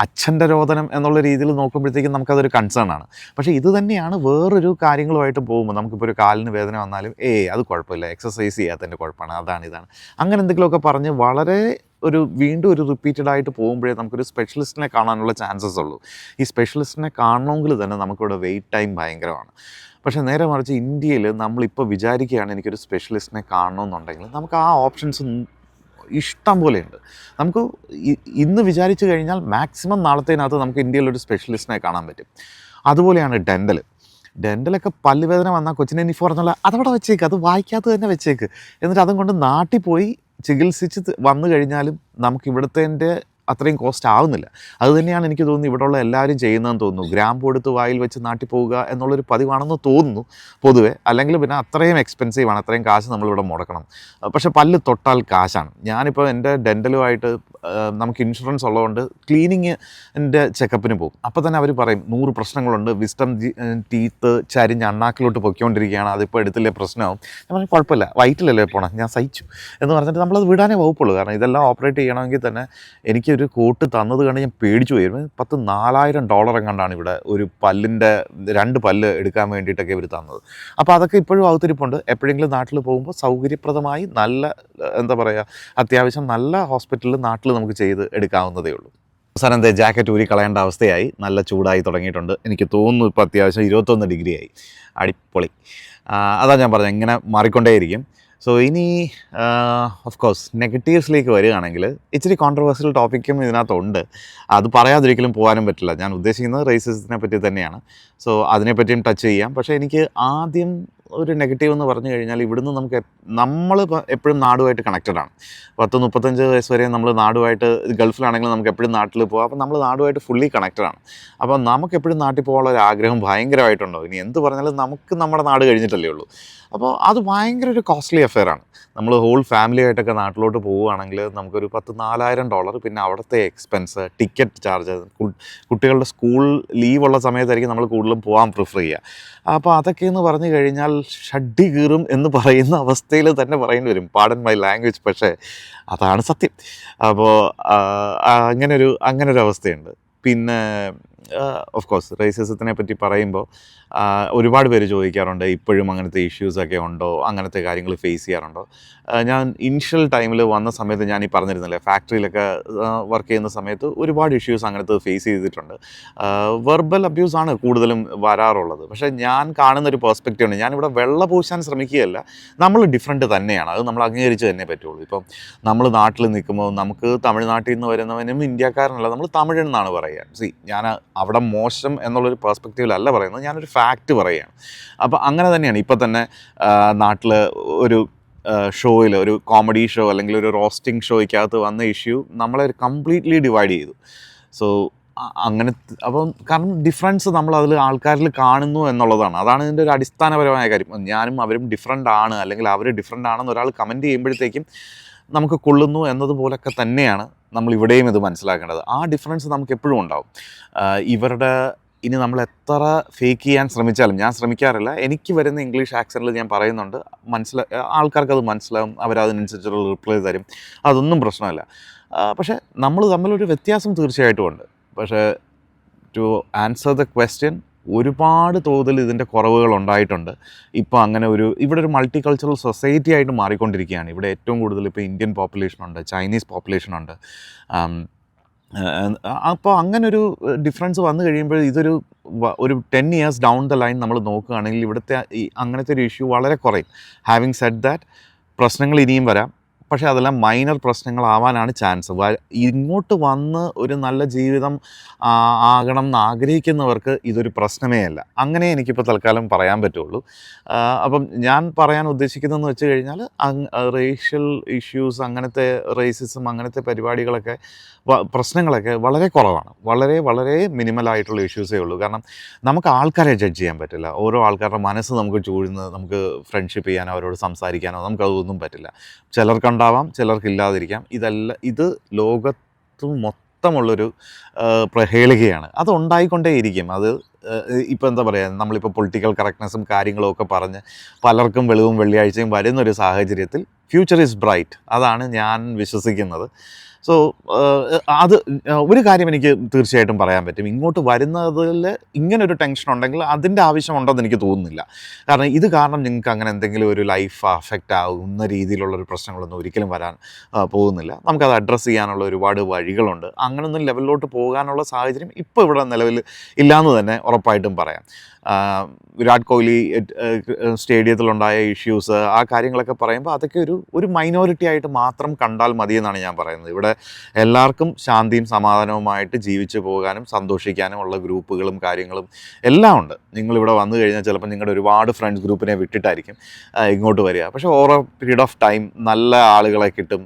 അച്ഛന്റെ രോദനം എന്നുള്ള രീതിയിൽ നോക്കുമ്പോഴത്തേക്കും നമുക്കതൊരു കൺസേൺ ആണ്. പക്ഷേ ഇത് തന്നെയാണ് വേറൊരു കാര്യങ്ങളുമായിട്ട് പോകുമ്പോൾ നമുക്കിപ്പോൾ ഒരു കാലിന് വേദന വന്നാലും ഏ അത് കുഴപ്പമില്ല. എക്സസൈസ് ചെയ്യാത്തതിന്റെ കുഴപ്പമാണ്. അതാണ് ഇതാണ്. അങ്ങനെ എന്തെങ്കിലുമൊക്കെ പറഞ്ഞ് വളരെ ഒരു വീണ്ടും ഒരു റിപ്പീറ്റഡ് ആയിട്ട് പോകുമ്പോഴേ നമുക്കൊരു സ്പെഷ്യലിസ്റ്റിനെ കാണാനുള്ള ചാൻസസ് ഉള്ളൂ. ഈ സ്പെഷ്യലിസ്റ്റിനെ കാണണമെങ്കിൽ തന്നെ നമുക്കിവിടെ വെയിറ്റ് ടൈം ഭയങ്കരമാണ്. പക്ഷേ നേരെ മറിച്ച് ഇന്ത്യയിൽ നമ്മളിപ്പോൾ വിചാരിക്കുകയാണ് എനിക്കൊരു സ്പെഷ്യലിസ്റ്റിനെ കാണണമെന്നുണ്ടെങ്കിൽ നമുക്ക് ആ ഓപ്ഷൻസ് ഇഷ്ടം പോലെയുണ്ട്. നമുക്ക് ഇന്ന് വിചാരിച്ചു കഴിഞ്ഞാൽ മാക്സിമം നാളത്തേനകത്ത് നമുക്ക് ഇന്ത്യയിലൊരു സ്പെഷ്യലിസ്റ്റിനെ കാണാൻ പറ്റും. അതുപോലെയാണ് ഡെന്റൽ ഡെന്റലൊക്കെ പല്ലുവേദന വന്നാൽ കൊച്ചിനെ ഇനി പറഞ്ഞുള്ള അതവിടെ വെച്ചേക്ക് അത് വായിക്കാതെ തന്നെ വെച്ചേക്ക്. എന്നിട്ട് അതും കൊണ്ട് നാട്ടിൽ പോയി ചികിത്സിച്ച് വന്നു കഴിഞ്ഞാലും നമുക്ക് ഇവിടുത്തെ അത്രയും കോസ്റ്റ് ആവുന്നില്ല. അതുതന്നെയാണ് എനിക്ക് തോന്നുന്നത് ഇവിടെയുള്ള എല്ലാവരും ചെയ്യുന്നതെന്ന് തോന്നുന്നു. ഗ്രാമ്പ് കൊടുത്ത് വായിൽ വെച്ച് നാട്ടിൽ പോവുക എന്നുള്ളൊരു പതിവാണെന്ന് തോന്നുന്നു പൊതുവെ. അല്ലെങ്കിൽ പിന്നെ അത്രയും എക്സ്പെൻസീവാണ് അത്രയും കാശ് നമ്മളിവിടെ മുടക്കണം. പക്ഷേ പല്ല് തൊട്ടാൽ കാശാണ്. ഞാനിപ്പോൾ എന്റെ ഡെന്റലുമായിട്ട് നമുക്ക് ഇൻഷുറൻസ് ഉള്ളതുകൊണ്ട് ക്ലീനിങ്ങിന്റെ ചെക്കപ്പിന് പോകും. അപ്പോൾ തന്നെ അവർ പറയും നൂറ് പ്രശ്നങ്ങളുണ്ട്. വിസ്റ്റം ടീത്ത് ചരിഞ്ഞ് അണ്ണാക്കിലോട്ട് പൊയ്ക്കൊണ്ടിരിക്കുകയാണ്. അതിപ്പോൾ എടുത്തില്ലേ പ്രശ്നമാവും ഞാൻ പറഞ്ഞു കുഴപ്പമില്ല. വയറ്റിലല്ലേ പോണം? ഞാൻ സഹിച്ചു. എന്ന് പറഞ്ഞിട്ട് നമ്മളത് വിടാനേ വകുപ്പുള്ളൂ. കാരണം ഇതെല്ലാം ഓപ്പറേറ്റ് ചെയ്യണമെങ്കിൽ തന്നെ എനിക്കൊരു കോട്ട് തന്നത് കണ്ട് ഞാൻ പേടിച്ചു പോയിരുന്നു പത്ത് നാലായിരം ഡോളർ എങ്ങാണ്ടാണ് ഇവിടെ ഒരു പല്ലിന്റെ രണ്ട് പല്ല് എടുക്കാൻ വേണ്ടിയിട്ടൊക്കെ ഇവർ തന്നത്. അപ്പോൾ അതൊക്കെ ഇപ്പോഴും അവതരിപ്പുണ്ട് എപ്പോഴെങ്കിലും നാട്ടിൽ പോകുമ്പോൾ സൗകര്യപ്രദമായി നല്ല എന്താ പറയുക അത്യാവശ്യം നല്ല ഹോസ്പിറ്റലിൽ നാട്ടിൽ നമുക്ക് ചെയ്ത് എടുക്കാവുന്നതേ ഉള്ളൂ. അവസാനം എന്താ ജാക്കറ്റ് ഊരി കളയേണ്ട അവസ്ഥയായി. നല്ല ചൂടായി തുടങ്ങിയിട്ടുണ്ട്. എനിക്ക് തോന്നുന്നു ഇപ്പോൾ അത്യാവശ്യം ഇരുപത്തൊന്ന് ഡിഗ്രിയായി. അടിപൊളി. അതാണ് ഞാൻ പറഞ്ഞത്. ഇങ്ങനെ മാറിക്കൊണ്ടേയിരിക്കും. സോ ഇനി ഓഫ് കോഴ്സ് നെഗറ്റീവ്സിലേക്ക് വരികയാണെങ്കിൽ ഇച്ചിരി കോൺട്രവേഴ്സ്യൽ ടോപ്പിക്കും ഇതിനകത്തുണ്ട്. അത് പറയാതിരിക്കലും പോകാനും പറ്റില്ല. ഞാൻ ഉദ്ദേശിക്കുന്നത് റേസിസത്തിനെ പറ്റി തന്നെയാണ്. സോ അതിനെപ്പറ്റിയും ടച്ച് ചെയ്യാം. പക്ഷേ എനിക്ക് ആദ്യം ഒരു നെഗറ്റീവ് എന്ന് പറഞ്ഞു കഴിഞ്ഞാൽ ഇവിടുന്ന് നമുക്ക് നമ്മൾ എപ്പോഴും നാടുമായിട്ട് കണക്റ്റഡ് ആണ്. പത്ത് മുപ്പത്തഞ്ച് വയസ്സ് വരെ നമ്മൾ നാടുമായിട്ട് ഗൾഫിലാണെങ്കിലും നമുക്ക് എപ്പോഴും നാട്ടിൽ പോകാം അപ്പോൾ നമ്മൾ നാടുമായിട്ട് ഫുള്ളി കണക്റ്റഡ് ആണ്. അപ്പോൾ നമുക്ക് എപ്പോഴും നാട്ടിൽ പോകാനുള്ള ഒരു ആഗ്രഹം ഭയങ്കരമായിട്ടുണ്ടോ? ഇനി എന്ത് പറഞ്ഞാലും നമുക്ക് നമ്മുടെ നാട് കഴിഞ്ഞിട്ടല്ലേ ഉള്ളൂ. അപ്പോൾ അത് ഭയങ്കര ഒരു കോസ്റ്റ്ലി അഫെയർ ആണ്. നമ്മൾ ഹോൾ ഫാമിലി ആയിട്ടൊക്കെ നാട്ടിലോട്ട് പോവുകയാണെങ്കിൽ നമുക്കൊരു പത്ത് നാലായിരം ഡോളർ പിന്നെ അവിടുത്തെ എക്സ്പെൻസ് ടിക്കറ്റ് ചാർജ് കുട്ടികളുടെ സ്കൂൾ ലീവുള്ള സമയത്തായിരിക്കും നമ്മൾ കൂടുതലും പോകാൻ പ്രിഫർ ചെയ്യുക. അപ്പോൾ അതൊക്കെ എന്ന് പറഞ്ഞു കഴിഞ്ഞാൽ ഷഡ്ഡി കീറും എന്ന് പറയുന്ന അവസ്ഥയിൽ തന്നെ പറയേണ്ടി വരും. പാടൻ മൈ ലാംഗ്വേജ് പക്ഷേ അതാണ് സത്യം. അപ്പോൾ അങ്ങനൊരു അങ്ങനൊരു അവസ്ഥയുണ്ട് പിന്നെ ഓഫ് കോഴ്സ് റേസിസത്തിനെ പറ്റി പറയുമ്പോൾ ഒരുപാട് പേര് ചോദിക്കാറുണ്ട് ഇപ്പോഴും അങ്ങനത്തെ ഇഷ്യൂസൊക്കെ ഉണ്ടോ? അങ്ങനത്തെ കാര്യങ്ങൾ ഫേസ് ചെയ്യാറുണ്ടോ? ഞാൻ ഇനിഷ്യൽ ടൈമിൽ വന്ന സമയത്ത് ഞാൻ ഈ പറഞ്ഞിരുന്നില്ലേ ഫാക്ടറിയിലൊക്കെ വർക്ക് ചെയ്യുന്ന സമയത്ത് ഒരുപാട് ഇഷ്യൂസ് അങ്ങനത്തെ ഫേസ് ചെയ്തിട്ടുണ്ട്. വെർബൽ അബ്യൂസ് ആണ് കൂടുതലും വരാറുള്ളത്. പക്ഷേ ഞാൻ കാണുന്ന ഒരു പെർസ്പെക്റ്റീവ് ഞാനിവിടെ വെള്ള പൂശാൻ ശ്രമിക്കുകയല്ല നമ്മൾ ഡിഫറെന്റ് തന്നെയാണ് അത് നമ്മൾ അംഗീകരിച്ച് തന്നെ പറ്റുള്ളൂ. ഇപ്പം നമ്മൾ നാട്ടിൽ നിൽക്കുമ്പോൾ നമുക്ക് തമിഴ്നാട്ടിൽ നിന്ന് വരുന്നവനും ഇന്ത്യക്കാരനല്ല നമ്മൾ തമിഴെന്നാണ് പറയുക. സി ഞാൻ അവിടെ മോശം എന്നുള്ളൊരു പെർസ്പെക്റ്റീവിലല്ല പറയുന്നത്. ഞാനൊരു ഫാക്റ്റ് പറയുകയാണ്. അപ്പോൾ അങ്ങനെ തന്നെയാണ്. ഇപ്പം തന്നെ നാട്ടിൽ ഒരു ഷോയിൽ ഒരു കോമഡി ഷോ അല്ലെങ്കിൽ ഒരു റോസ്റ്റിംഗ് ഷോയ്ക്കകത്ത് വന്ന ഇഷ്യൂ നമ്മളെ കംപ്ലീറ്റ്ലി ഡിവൈഡ് ചെയ്തു. സോ അങ്ങനെ അപ്പം കാരണം ഡിഫറൻസ് നമ്മൾ അതിൽ ആൾക്കാരിൽ കാണുന്നു എന്നുള്ളതാണ്. അതാണ് ഇതിന്റെ ഒരു അടിസ്ഥാനപരമായ കാര്യം. ഞാനും അവരും ഡിഫറെന്റ് ആണ് അല്ലെങ്കിൽ അവർ ഡിഫറെന്റ് ആണെന്ന് ഒരാൾ കമന്റ് ചെയ്യുമ്പോഴത്തേക്കും നമുക്ക് കൊള്ളുന്നു എന്നതുപോലൊക്കെ തന്നെയാണ് നമ്മൾ ഇവിടെയും ഇത് മനസ്സിലാക്കേണ്ടത്. ആ ഡിഫറൻസ് നമുക്ക് എപ്പോഴും ഉണ്ടാവും. ഇവരുടെ ഇനി നമ്മൾ എത്ര ഫേക്ക് ചെയ്യാൻ ശ്രമിച്ചാലും ഞാൻ ശ്രമിക്കാറില്ല. എനിക്ക് വരുന്ന ഇംഗ്ലീഷ് ആക്സന്റിൽ ഞാൻ പറയുന്നുണ്ട്. മനസ്സില ആൾക്കാർക്ക് അത് മനസ്സിലാവും. അവരതിനനുസരിച്ചുള്ള റിപ്ലൈ തരും. അതൊന്നും പ്രശ്നമല്ല. പക്ഷേ നമ്മൾ തമ്മിലൊരു വ്യത്യാസം തീർച്ചയായിട്ടും ഉണ്ട്. പക്ഷേ ടു ആൻസർ ദ ക്വസ്റ്റ്യൻ ഒരുപാട് തോതിൽ ഇതിന്റെ കുറവുകൾ ഉണ്ടായിട്ടുണ്ട്. ഇപ്പോൾ അങ്ങനെ ഒരു ഇവിടെ ഒരു മൾട്ടി കൾച്ചറൽ സൊസൈറ്റി ആയിട്ട് മാറിക്കൊണ്ടിരിക്കുകയാണ്. ഇവിടെ ഏറ്റവും കൂടുതൽ ഇപ്പോൾ ഇന്ത്യൻ പോപ്പുലേഷൻ ഉണ്ട് ചൈനീസ് പോപ്പുലേഷൻ ഉണ്ട്. അപ്പോൾ അങ്ങനെ ഒരു ഡിഫറൻസ് വന്നു കഴിയുമ്പോൾ ഇതൊരു ഒരു ten years down the line നമ്മൾ നോക്കുകയാണെങ്കിൽ ഇവിടുത്തെ അങ്ങനത്തെ ഒരു ഇഷ്യൂ വളരെ കുറയും. ഹാവിങ് സെഡ് ദാറ്റ് പ്രശ്നങ്ങൾ ഇനിയും വരാം. പക്ഷേ അതെല്ലാം മൈനർ പ്രശ്നങ്ങളാവാനാണ് ചാൻസ് ഇങ്ങോട്ട് വന്ന് ഒരു നല്ല ജീവിതം ആകണം എന്ന് ആഗ്രഹിക്കുന്നവർക്ക് ഇതൊരു പ്രശ്നമേ അല്ല. അങ്ങനെ എനിക്കിപ്പോൾ തൽക്കാലം പറയാൻ പറ്റുള്ളൂ. അപ്പം ഞാൻ പറയാൻ ഉദ്ദേശിക്കുന്നതെന്ന് വെച്ച് കഴിഞ്ഞാൽ റേഷ്യൽ ഇഷ്യൂസ് അങ്ങനത്തെ റേസിസം അങ്ങനത്തെ പരിപാടികളൊക്കെ പ്രശ്നങ്ങളൊക്കെ വളരെ കുറവാണ്. വളരെ വളരെ മിനിമലായിട്ടുള്ള ഇഷ്യൂസേ ഉള്ളൂ. കാരണം നമുക്ക് ആൾക്കാരെ ജഡ്ജ് ചെയ്യാൻ പറ്റില്ല. ഓരോ ആൾക്കാരുടെ മനസ്സ് നമുക്ക് ചൂഴുന്നത് നമുക്ക് ഫ്രണ്ട്ഷിപ്പ് ചെയ്യാനോ അവരോട് സംസാരിക്കാനോ നമുക്കതൊന്നും പറ്റില്ല. ചിലർക്കുണ്ടാവാം ചിലർക്കില്ലാതിരിക്കാം ഇതല്ല ഇത് ലോകത്ത് മൊത്തമുള്ളൊരു പ്രഹേളികയാണ്. അത് ഉണ്ടായിക്കൊണ്ടേയിരിക്കും. അത് ഇപ്പോൾ എന്താ പറയുക നമ്മളിപ്പോൾ പൊളിറ്റിക്കൽ കറക്റ്റ്നെസ്സും കാര്യങ്ങളും ഒക്കെ പറഞ്ഞ് പലർക്കും വെളിവും വെള്ളിയാഴ്ചയും വരുന്നൊരു സാഹചര്യത്തിൽ ഫ്യൂച്ചർ ഈസ് ബ്രൈറ്റ് അതാണ് ഞാൻ വിശ്വസിക്കുന്നത്. സോ അത് ഒരു കാര്യം എനിക്ക് തീർച്ചയായിട്ടും പറയാൻ പറ്റും. ഇങ്ങോട്ട് വരുന്നതിൽ ഇങ്ങനൊരു ടെൻഷൻ ഉണ്ടെങ്കിൽ അതിന്റെ ആവശ്യമുണ്ടെന്ന് എനിക്ക് തോന്നുന്നില്ല. കാരണം ഇത് കാരണം നിങ്ങൾക്ക് അങ്ങനെ എന്തെങ്കിലും ഒരു ലൈഫ് അഫക്റ്റ് ആകുന്ന രീതിയിലുള്ള ഒരു പ്രശ്നങ്ങളൊന്നും ഒരിക്കലും വരാൻ പോകുന്നില്ല. നമുക്കത് അഡ്രസ്സ് ചെയ്യാനുള്ള ഒരുപാട് വഴികളുണ്ട്. അങ്ങനൊന്നും ലെവലിലോട്ട് പോകാനുള്ള സാഹചര്യം ഇപ്പോൾ ഇവിടെ നിലവിൽ ഇല്ലയെന്ന് തന്നെ ഉറപ്പായിട്ടും പറയാം. വിരാട് കോഹ്ലി സ്റ്റേഡിയത്തിലുണ്ടായ ഇഷ്യൂസ് ആ കാര്യങ്ങളൊക്കെ പറയുമ്പോൾ അതൊക്കെ ഒരു ഒരു മൈനോറിറ്റി ആയിട്ട് മാത്രം കണ്ടാൽ മതിയെന്നാണ് ഞാൻ പറയുന്നത്. ഇവിടെ എല്ലാവർക്കും ശാന്തിയും സമാധാനവുമായിട്ട് ജീവിച്ചു പോകാനും സന്തോഷിക്കാനും ഉള്ള ഗ്രൂപ്പുകളും കാര്യങ്ങളും എല്ലാം ഉണ്ട്. നിങ്ങളിവിടെ വന്നു കഴിഞ്ഞാൽ ചിലപ്പോൾ നിങ്ങളുടെ ഒരുപാട് ഫ്രണ്ട്സ് ഗ്രൂപ്പിനെ വിട്ടിട്ടായിരിക്കും ഇങ്ങോട്ട് വരിക. പക്ഷേ ഓവർ പീരീഡ് ഓഫ് ടൈം നല്ല ആളുകളെ കിട്ടും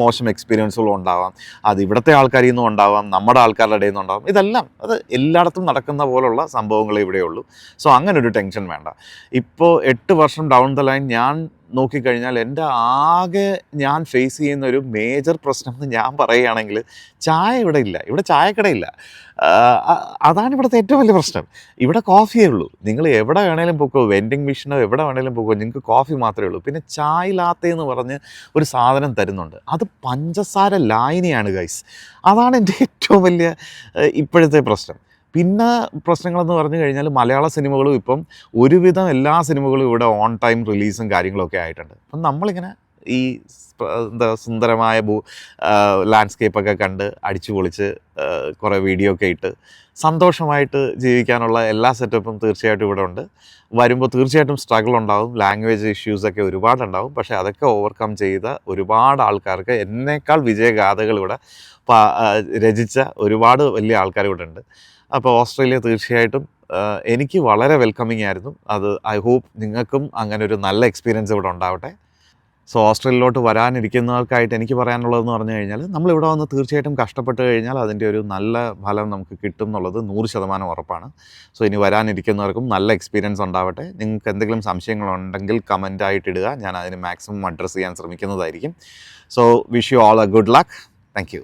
മോശം എക്സ്പീരിയൻസുകളും ഉണ്ടാവാം. അത് ഇവിടുത്തെ ആൾക്കാരിൽ നിന്നും ഉണ്ടാവാം നമ്മുടെ ആൾക്കാരുടെ ഇടയിൽ നിന്നും ഉണ്ടാവാം. ഇതെല്ലാം അത് എല്ലായിടത്തും നടക്കുന്ന പോലുള്ള സംഭവങ്ങളേ ഇവിടെയുള്ളൂ. സോ അങ്ങനെ ഒരു ടെൻഷൻ വേണ്ട. ഇപ്പോൾ എട്ട് വർഷം ഡൗൺ ദ ലൈൻ ഞാൻ നോക്കിക്കഴിഞ്ഞാൽ എന്റെ ആകെ ഞാൻ ഫേസ് ചെയ്യുന്ന ഒരു മേജർ പ്രശ്നം എന്ന് ഞാൻ പറയുകയാണെങ്കിൽ ചായ ഇവിടെ ഇല്ല. ഇവിടെ ചായക്കടയില്ല അതാണ് ഇവിടുത്തെ ഏറ്റവും വലിയ പ്രശ്നം. ഇവിടെ കോഫിയേ ഉള്ളൂ. നിങ്ങൾ എവിടെ വേണേലും പോക്കോ വെൻഡിങ് മെഷീനോ എവിടെ വേണേലും പോക്കോ നിങ്ങൾക്ക് കോഫി മാത്രമേ ഉള്ളൂ. പിന്നെ ചായ ലാത്ത എന്ന് പറഞ്ഞ് ഒരു സാധനം തരുന്നുണ്ട്. അത് പഞ്ചസാര ലായനിയാണ് ഗൈസ് അതാണ് എന്റെ ഏറ്റവും വലിയ ഇപ്പോഴത്തെ പ്രശ്നം. പിന്നെ പ്രശ്നങ്ങളെന്ന് പറഞ്ഞു കഴിഞ്ഞാൽ മലയാള സിനിമകളും ഇപ്പം ഒരുവിധം എല്ലാ സിനിമകളും ഇവിടെ ഓൺ ടൈം റിലീസും കാര്യങ്ങളൊക്കെ ആയിട്ടുണ്ട്. അപ്പം നമ്മളിങ്ങനെ ഈ എന്താ സുന്ദരമായ ഭൂ ലാൻഡ്സ്കേപ്പൊക്കെ കണ്ട് അടിച്ചു പൊളിച്ച് കുറേ വീഡിയോ ഒക്കെ ഇട്ട് സന്തോഷമായിട്ട് ജീവിക്കാനുള്ള എല്ലാ സെറ്റപ്പും തീർച്ചയായിട്ടും ഇവിടെ ഉണ്ട്. വരുമ്പോൾ തീർച്ചയായിട്ടും സ്ട്രഗിൾ ഉണ്ടാവും ലാംഗ്വേജ് ഇഷ്യൂസൊക്കെ ഒരുപാടുണ്ടാവും. പക്ഷേ അതൊക്കെ ഓവർകം ചെയ്ത ഒരുപാട് ആൾക്കാർക്ക് എന്നേക്കാൾ വിജയഗാഥകൾ ഇവിടെ രചിച്ച ഒരുപാട് വലിയ ആൾക്കാർ ഇവിടെ ഉണ്ട്. അപ്പോൾ ഓസ്ട്രേലിയ തീർച്ചയായിട്ടും എനിക്ക് വളരെ വെൽക്കമിങ് ആയിരുന്നു. അത് ഐ ഹോപ്പ് നിങ്ങൾക്കും അങ്ങനെ ഒരു നല്ല എക്സ്പീരിയൻസ് ഇവിടെ ഉണ്ടാവട്ടെ. സോ ഓസ്ട്രേലിയയിലോട്ട് വരാനിരിക്കുന്നവർക്കായിട്ട് എനിക്ക് പറയാനുള്ളതെന്ന് പറഞ്ഞു കഴിഞ്ഞാൽ നമ്മളിവിടെ വന്ന് തീർച്ചയായിട്ടും കഷ്ടപ്പെട്ട് കഴിഞ്ഞാൽ അതിന്റെ ഒരു നല്ല ഫലം നമുക്ക് കിട്ടും എന്നുള്ളത് നൂറ് ശതമാനം ഉറപ്പാണ്. സോ ഇനി വരാനിരിക്കുന്നവർക്കും നല്ല എക്സ്പീരിയൻസ് ഉണ്ടാവട്ടെ. നിങ്ങൾക്ക് എന്തെങ്കിലും സംശയങ്ങളുണ്ടെങ്കിൽ കമന്റ് ആയിട്ട് ഇടുക. ഞാൻ അതിന് മാക്സിമം അഡ്രസ്സ് ചെയ്യാൻ ശ്രമിക്കുന്നതായിരിക്കും. So wish you all a good luck thank